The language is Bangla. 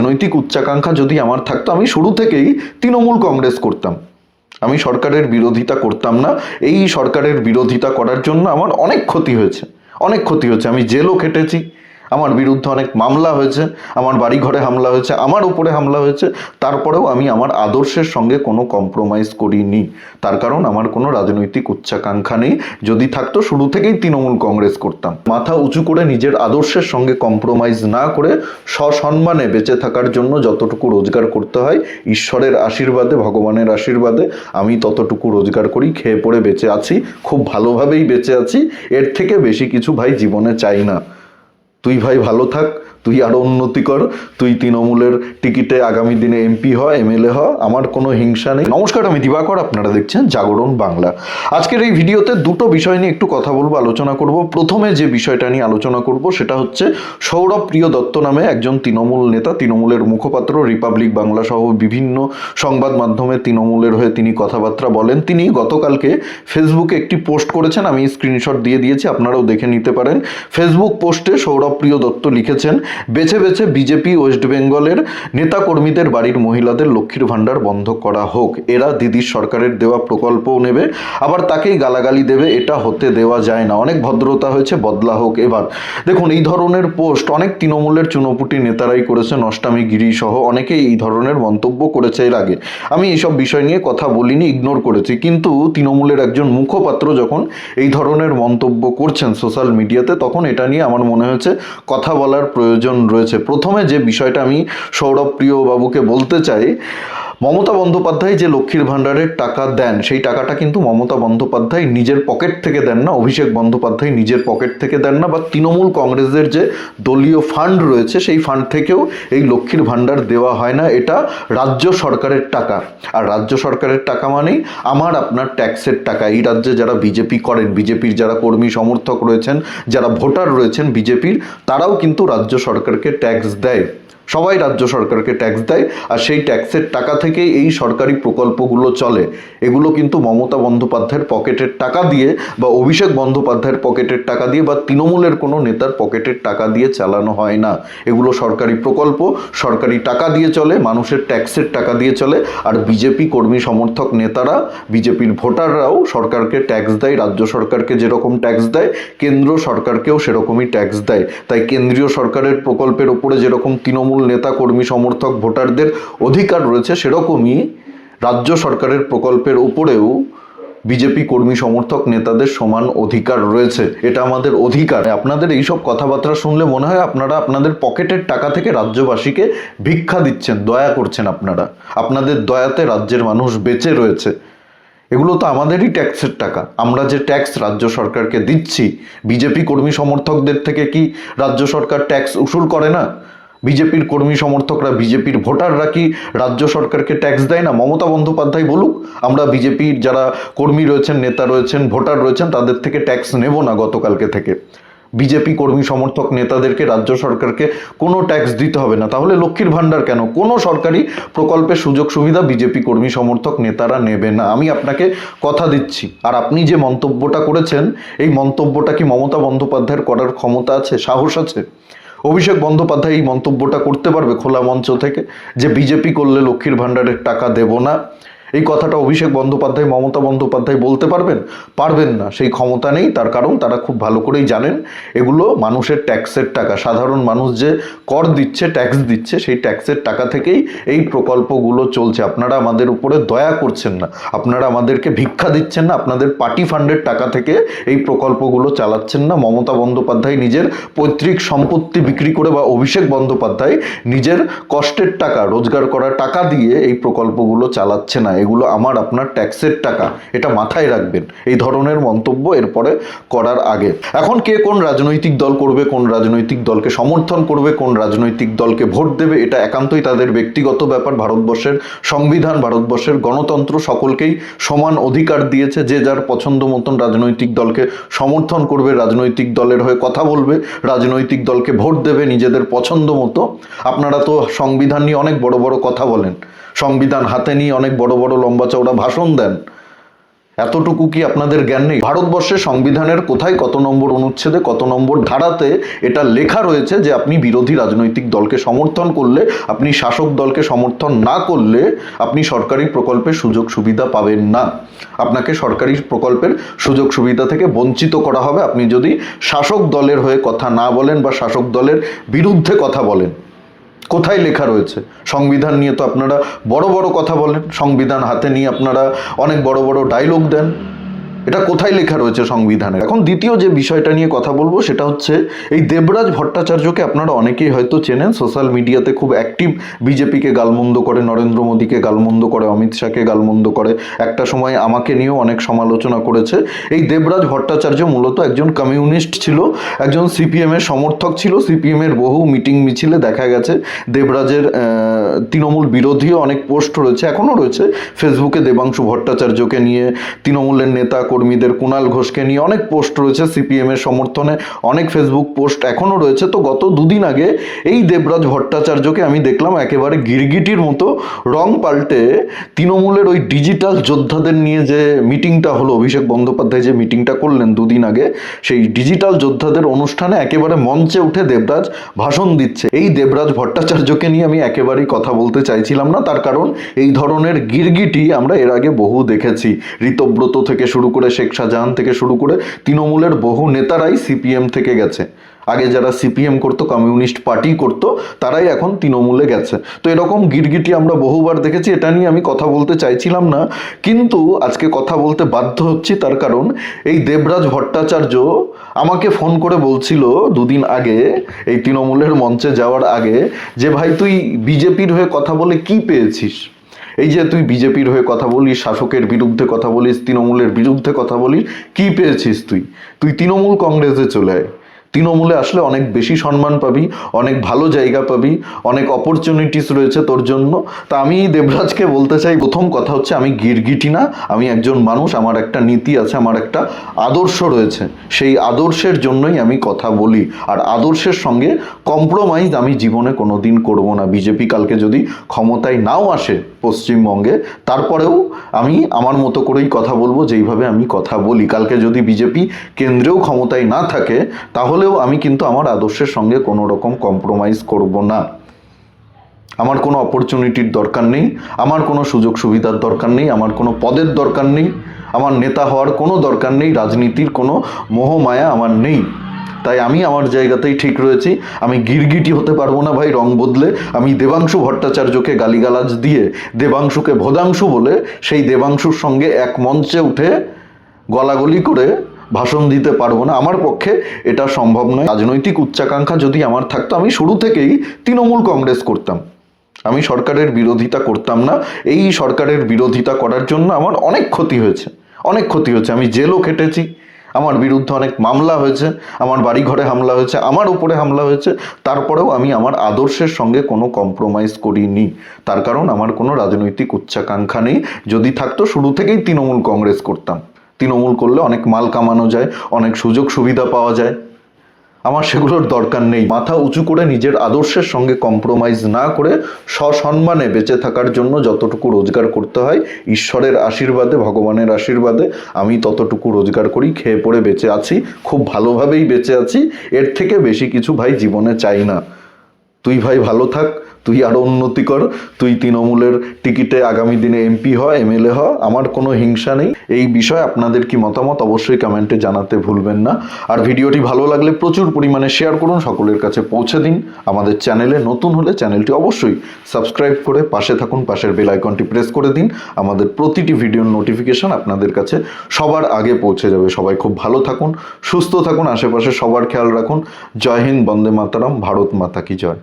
রাজনৈতিক উচ্চাকাঙ্ক্ষা যদি আমার থাকতো, আমি শুরু থেকেই তৃণমূল কংগ্রেস করতাম। আমি সরকারের বিরোধিতা করতাম না। এই সরকারের বিরোধিতা করার জন্য আমার অনেক ক্ষতি হয়েছে। অনেক ক্ষতি হয়েছে। আমি জেলও খেটেছি। আমার বিরুদ্ধে অনেক মামলা হয়েছে, আমার বাড়ি ঘরে হামলা হয়েছে, আমার উপরে হামলা হয়েছে, তারপরেও আমি আমার আদর্শের সঙ্গে কোনো কম্প্রোমাইজ করিনি। তার কারণ আমার কোনো রাজনৈতিক উচ্চাকাঙ্ক্ষা নেই। যদি থাকতো, শুরু থেকেই তৃণমূল কংগ্রেস করতাম। মাথা উঁচু করে নিজের আদর্শের সঙ্গে কম্প্রোমাইজ না করে সসম্মানে বেঁচে থাকার জন্য যতটুকু রোজগার করতে হয়, ঈশ্বরের আশীর্বাদে, ভগবানের আশীর্বাদে আমি ততটুকু রোজগার করি, খেয়ে পড়ে বেঁচে আছি, খুব ভালোভাবেই বেঁচে আছি। এর থেকে বেশি কিছু ভাই জীবনে চাই না। তুই ভাই ভালো থাক তুই আরও উন্নতি কর, তুই তৃণমূলের টিকিটে আগামী দিনে এমপি হ, এমএলএ হ, আমার কোনো হিংসা নেই। নমস্কার, আমি দিবাকর, আপনারা দেখছেন জাগরণ বাংলা। আজকের এই ভিডিওতে দুটো বিষয় নিয়ে একটু কথা বলব, আলোচনা করব। প্রথমে যে বিষয়টা নিয়ে আলোচনা করব, সেটা হচ্ছে সৌরভ প্রিয় দত্ত নামে একজন তৃণমূল নেতা, তৃণমূলের মুখপাত্র, রিপাবলিক বাংলা সহ বিভিন্ন সংবাদ মাধ্যমে তৃণমূলের হয়ে তিনি কথাবার্তা বলেন। তিনি গতকালকে ফেসবুকে একটি পোস্ট করেছেন, আমি স্ক্রিনশট দিয়ে দিয়েছি, আপনারাও দেখে নিতে পারেন। ফেসবুক পোস্টে সৌরভ প্রিয় দত্ত লিখেছেন বেছে বেছে বিজেপি ওয়েস্ট বেঙ্গলের নেতাকর্মীদের বাড়ির মহিলাদের লক্ষ্মীর ভাণ্ডার বন্ধ করা হোক। এরা দিদির সরকারের দেওয়া প্রকল্পও নেবে, আবার তাকেই গালাগালি দেবে, এটা হতে দেওয়া যায় না। অনেক ভদ্রতা হয়েছে, বদলা হোক এবার। দেখুন, এই ধরনের পোস্ট অনেক তৃণমূলের চুনোপুটি নেতারাই করেছেন, অষ্টামী গিরি সহ অনেকেই এই ধরনের মন্তব্য করেছে এর আগে। আমি এইসব বিষয় নিয়ে কথা বলিনি ইগনোর করেছি, কিন্তু তৃণমূলের একজন মুখপাত্র যখন এই ধরনের মন্তব্য করছেন সোশ্যাল মিডিয়াতে, তখন এটা নিয়ে আমার মনে হয়েছে, কথা বলার প্রয়োজন রয়েছে। প্রথমে যে বিষয়টা আমি সৌরভ প্রিয় বাবুকে বলতে চাই মমতা বন্দ্যোপাধ্যায় যে লক্ষ্মীর ভাণ্ডারের টাকা দেন, সেই টাকাটা কিন্তু মমতা বন্দ্যোপাধ্যায় নিজের পকেট থেকে দেন না, অভিষেক বন্দ্যোপাধ্যায় নিজের পকেট থেকে দেন না, বা তৃণমূল কংগ্রেসের যে দলীয় ফান্ড রয়েছে, সেই ফান্ড থেকেও এই লক্ষ্মীর ভাণ্ডার দেওয়া হয় না, এটা রাজ্য সরকারের টাকা। আর রাজ্য সরকারের টাকা মানেই আমার, আপনার ট্যাক্সের টাকা। এই রাজ্যে যারা বিজেপি করেন, বিজেপির যারা কর্মী সমর্থক রয়েছেন, যারা ভোটার রয়েছেন বিজেপির, তারাও কিন্তু রাজ্য সরকারকে ট্যাক্স দেয়। সবাই রাজ্য সরকারকে ট্যাক্স দেয়, আর সেই ট্যাক্সের টাকা থেকেই এই সরকারি প্রকল্পগুলো চলে। এগুলো কিন্তু মমতা বন্দ্যোপাধ্যায়ের পকেটের টাকা দিয়ে বা অভিষেক বন্দ্যোপাধ্যায়ের পকেটের টাকা দিয়ে বা তৃণমূলের কোনো নেতার পকেটের টাকা দিয়ে চালানো হয় না। এগুলো সরকারি প্রকল্প, সরকারি টাকা দিয়ে চলে, মানুষের ট্যাক্সের টাকা দিয়ে চলে, আর বিজেপি কর্মী সমর্থক নেতারা বিজেপির ভোটাররাও সরকারকে ট্যাক্স দেয়, রাজ্য সরকারকে যেরকম ট্যাক্স দেয়, কেন্দ্র সরকারকেও সেরকমই ট্যাক্স দেয়। তাই কেন্দ্রীয় সরকারের প্রকল্পের ওপরে যেরকম তৃণমূল নেতা, কর্মী, সমর্থক, ভোটারদের অধিকার রয়েছে সেরকমই রাজ্য সরকারের প্রকল্পের উপরেও বিজেপি কর্মী, সমর্থক নেতাদের সমান অধিকার রয়েছে। এটা আমাদের অধিকার। আপনাদের এইসব কথাবার্তা শুনলে মনে হয় আপনারা আপনাদের পকেটের টাকা থেকে রাজ্যবাসীকে ভিক্ষা দিচ্ছেন, দয়া করছেন আপনারা। আপনাদের দয়াতে রাজ্যের মানুষ বেঁচে রয়েছে। এগুলো তো আমাদেরই ট্যাক্সের টাকা। আমরা যে ট্যাক্স রাজ্য সরকারকে দিচ্ছি, বিজেপি কর্মী, সমর্থকদের থেকে কি রাজ্য সরকার ট্যাক্স উসুল করে না? বিজেপির কর্মী সমর্থকরা, বিজেপির ভোটাররা কি রাজ্য সরকারকে ট্যাক্স দেয় না? মমতা বন্দ্যোপাধ্যায় বলুক, আমরা বিজেপির যারা কর্মী রয়েছেন, নেতা রয়েছেন, ভোটার রয়েছেন, তাদের থেকে ট্যাক্স নেব না গতকালকে থেকে। বিজেপি কর্মী সমর্থক নেতাদেরকে রাজ্য সরকারকে কোনো ট্যাক্স দিতে হবে না। তাহলে লক্ষ্মীর ভাণ্ডার কেন? কোনো সরকারি প্রকল্পের সুযোগ সুবিধা বিজেপি কর্মী সমর্থক নেতারা নেবে না। আমি আপনাকে কথা দিচ্ছি। আর আপনি যে মন্তব্যটা করেছেন, এই মন্তব্যটা কি মমতা বন্দ্যোপাধ্যায়ের করার ক্ষমতা আছে? সাহস আছে? অভিষেক বন্দ্যোপাধ্যায় এই মন্তব্যটা করতে পারবে খোলা মঞ্চ থেকে যে বিজেপি করলে লক্ষ্মীর ভাণ্ডারের টাকা দেব না এই কথাটা অভিষেক বন্দ্যোপাধ্যায়, মমতা বন্দ্যোপাধ্যায় বলতে পারবেন? পারবেন না। সেই ক্ষমতা নেই, তার কারণ তারা খুব ভালো করেই জানেন। এগুলো মানুষের ট্যাক্সের টাকা। সাধারণ মানুষ যে কর দিচ্ছে, ট্যাক্স দিচ্ছে, সেই ট্যাক্সের টাকা থেকেই এই প্রকল্পগুলো চলছে। আপনারা আমাদের উপরে দয়া করছেন না। আপনারা আমাদেরকে ভিক্ষা দিচ্ছেন না। আপনাদের পার্টি ফান্ডের টাকা থেকে এই প্রকল্পগুলো চালাচ্ছেন না। মমতা বন্দ্যোপাধ্যায় নিজের পৈতৃক সম্পত্তি বিক্রি করে বা অভিষেক বন্দ্যোপাধ্যায় নিজের কষ্টের টাকা, রোজগার করা টাকা দিয়ে এই প্রকল্পগুলো চালাচ্ছে না। এগুলো আমার আপনার ট্যাক্সের টাকা, এটা মাথায় রাখবেন। এই ধরনের মন্তব্য এরপরে করার আগে। এখন কে কোন রাজনৈতিক দল করবে, কোন রাজনৈতিক দলকে সমর্থন করবে, কোন রাজনৈতিক দলকে ভোট দেবে, এটা একান্তই তাদের ব্যক্তিগত ব্যাপার। ভারতবর্ষের সংবিধান, ভারতবর্ষের গণতন্ত্র সকলকেই সমান অধিকার দিয়েছে। যে যার পছন্দ মতন রাজনৈতিক দলকে সমর্থন করবে, রাজনৈতিক দলের হয়ে কথা বলবে, রাজনৈতিক দলকে ভোট দেবে নিজেদের পছন্দ মতো। আপনারা তো সংবিধান নিয়ে অনেক বড় বড় কথা বলেন। সংবিধান হাতে নিয়ে অনেক বড় বড় লম্বা চওড়া ভাষণ দেন। এতটুকু কি আপনাদের জ্ঞান নেই? ভারতবর্ষে সংবিধানের কোথায় কত নম্বর অনুচ্ছেদে, কত নম্বর ধারাতে এটা লেখা রয়েছে যে আপনি বিরোধী রাজনৈতিক দলকে সমর্থন করলে, আপনি শাসক দলকে সমর্থন না করলে আপনি সরকারি প্রকল্পের সুযোগ সুবিধা পাবেন না। আপনাকে সরকারি প্রকল্পের সুযোগ সুবিধা থেকে বঞ্চিত করা হবে। আপনি যদি শাসক দলের হয়ে কথা না বলেন বা শাসক দলের বিরুদ্ধে কথা বলেন কোথায় লেখা রয়েছে? সংবিধান নিয়ে তো আপনারা বড় বড় কথা বলেন, সংবিধান হাতে নিয়ে আপনারা অনেক বড় বড় ডায়লগ দেন। এটা কোথায় লেখা রয়েছে সংবিধানে? এখন দ্বিতীয় যে বিষয়টা নিয়ে কথা বলব সেটা হচ্ছে, এই দেবরাজ ভট্টাচার্যকে আপনারা অনেকেই হয়তো চেনেন, সোশ্যাল মিডিয়াতে খুব অ্যাক্টিভ বিজেপিকে গালমন্দ করে, নরেন্দ্র মোদীকে গালমন্দ করে, অমিত শাহকে গালমন্দ করে, একটা সময় আমাকে নিয়েও অনেক সমালোচনা করেছে। এই দেবরাজ ভট্টাচার্য মূলত একজন কমিউনিস্ট ছিল, একজন সিপিএমের সমর্থক ছিল, সিপিএমের বহু মিটিং মিছিলে দেখা গেছে, দেবরাজের তৃণমূল বিরোধীও অনেক পোস্ট রয়েছে, এখনও রয়েছে। ফেসবুকে দেবাংশু ভট্টাচার্যকে নিয়ে তৃণমূলের নেতা কর্মীদের কুণাল ঘোষকে নিয়ে অনেক পোস্ট রয়েছে সিপিএম এর সমর্থনে, অনেক ফেসবুক পোস্ট এখনও রয়েছে। তো গত দুদিন আগে এই দেবরাজ ভট্টাচার্যকে আমি দেখলাম একেবারে গিরগিটির মতো রং পাল্টে তৃণমূলের ওই ডিজিটাল যোদ্ধাদের নিয়ে যে মিটিংটা হলো, অভিষেক বন্দ্যোপাধ্যায় যে মিটিংটা করলেন দুদিন আগে, সেই ডিজিটাল যোদ্ধাদের অনুষ্ঠানে একেবারে মঞ্চে উঠে দেবরাজ ভাষণ দিচ্ছে। এই দেবরাজ ভট্টাচার্যকে নিয়ে আমি একেবারেই কথা বলতে চাইছিলাম না, তার কারণ এই ধরনের গিরগিটি আমরা এর আগে বহু দেখেছি। ঋতব্রত থেকে শুরু করে শেখ শাহজাহান থেকে শুরু করে তৃণমূলের বহু নেতারাই সিপিএম থেকে গেছে। আগে যারা সিপিএম করতো, কমিউনিস্ট পার্টি করতো, তারাই এখন তৃণমূলে গেছে। তো এরকম গিরগিটি আমরা বহুবার দেখেছি, এটা নিয়ে আমি কথা বলতে চাইছিলাম না। কিন্তু আজকে কথা বলতে বাধ্য হচ্ছি তার কারণ, এই দেবরাজ ভট্টাচার্য আমাকে ফোন করে বলছিল দুদিন আগে, এই তৃণমূলের মঞ্চে যাওয়ার আগে, যে ভাই তুই বিজেপির হয়ে কথা বলে কি পেয়েছিস? এই যে তুই বিজেপির হয়ে কথা বলিস, শাসকের বিরুদ্ধে কথা বলিস, তৃণমূলের বিরুদ্ধে কথা বলিস, কি পেয়েছিস তুই? তুই তৃণমূল কংগ্রেসে চলে আয়। তৃণমূলে আসলে অনেক বেশি সম্মান পাবি, অনেক ভালো জায়গা পাবি, অনেক অপরচুনিটিস রয়েছে তোর জন্য। তা আমি দেবরাজকে বলতে চাই, প্রথম কথা হচ্ছে আমি গিরগিটি না, আমি একজন মানুষ, আমার একটা নীতি আছে, আমার একটা আদর্শ রয়েছে। সেই আদর্শের জন্যই আমি কথা বলি। আর আদর্শের সঙ্গে কম্প্রোমাইজ আমি জীবনে কোনো দিন করব না। বিজেপি কালকে যদি ক্ষমতায় নাও আসে পশ্চিমবঙ্গে, তারপরেও আমি আমার মতো করেই কথা বলব, যেইভাবে আমি কথা বলি। কালকে যদি বিজেপি কেন্দ্রেও ক্ষমতায় না থাকে তাহলেও আমি কিন্তু আমার আদর্শের সঙ্গে কোনো রকম কম্প্রোমাইজ করব না। আমার কোনো অপরচুনিটির দরকার নেই, আমার কোনো সুযোগ সুবিধার দরকার নেই, আমার কোনো পদের দরকার নেই, আমার নেতা হওয়ার কোনো দরকার নেই, রাজনীতির কোনো মোহমায়া আমার নেই। তাই আমি আমার জায়গাতেই ঠিক রয়েছি, আমি গিরগিটি হতে পারব না ভাই রং বদলে, আমি দেবাংশু ভট্টাচার্যকে গালিগালাজ দিয়ে, দেবাংশুকে ভোদাংশু বলে সেই দেবাংশুর সঙ্গে এক মঞ্চে উঠে গলাগলি করে ভাষণ দিতে পারব না। আমার পক্ষে এটা সম্ভব নয়। রাজনৈতিক উচ্চাকাঙ্ক্ষা যদি আমার থাকতো, আমি শুরু থেকেই তৃণমূল কংগ্রেস করতাম। আমি সরকারের বিরোধিতা করতাম না। এই সরকারের বিরোধিতা করার জন্য আমার অনেক ক্ষতি হয়েছে। অনেক ক্ষতি হয়েছে। আমি জেলও খেটেছি। আমার বিরুদ্ধে অনেক মামলা হয়েছে। আমার বাড়ি ঘরে হামলা হয়েছে। আমার উপরে হামলা হয়েছে। তারপরেও আমি আমার আদর্শের সঙ্গে কোনো কম্প্রোমাইজ করিনি। তার কারণ আমার কোনো রাজনৈতিক উচ্চাকাঙ্ক্ষা নেই। যদি থাকতো, শুরু থেকেই তৃণমূল কংগ্রেস করতাম। তৃণমূল করলে অনেক মাল কামানো যায়, অনেক সুযোগ সুবিধা পাওয়া যায়। আমার সেগুলোর দরকার নেই। মাথা উঁচু করে নিজের আদর্শের সঙ্গে কম্প্রোমাইজ না করে সসম্মানে বেঁচে থাকার জন্য যতটুকু রোজগার করতে হয়, ঈশ্বরের আশীর্বাদে, ভগবানের আশীর্বাদে আমি ততটুকু রোজগার করি, খেয়ে পড়ে বেঁচে আছি, খুব ভালোভাবেই বেঁচে আছি। এর থেকে বেশি কিছু ভাই জীবনে চাই না। তুই ভাই ভালো থাক তুই আরও উন্নতি কর, তুই তৃণমূলের টিকিটে আগামী দিনে এমপি হ এমএলএ হ, আমার কোনো হিংসা নেই। এই বিষয়ে আপনাদের কি মতামত অবশ্যই কমেন্টে জানাতে ভুলবেন না। আর ভিডিওটি ভালো লাগলে প্রচুর পরিমাণে শেয়ার করুন, সকলের কাছে পৌঁছে দিন। আমাদের চ্যানেলে নতুন হলে চ্যানেলটি অবশ্যই সাবস্ক্রাইব করে পাশে থাকুন, পাশের বেল আইকনটি প্রেস করে দিন। আমাদের প্রতিটি ভিডিওর নোটিফিকেশন আপনাদের কাছে সবার আগে পৌঁছে যাবে। সবাই খুব ভালো থাকুন, সুস্থ থাকুন, আশেপাশে সবার খেয়াল রাখুন। জয় হিন্দ, বন্দে মাতারাম, ভারত মাতা কি জয়।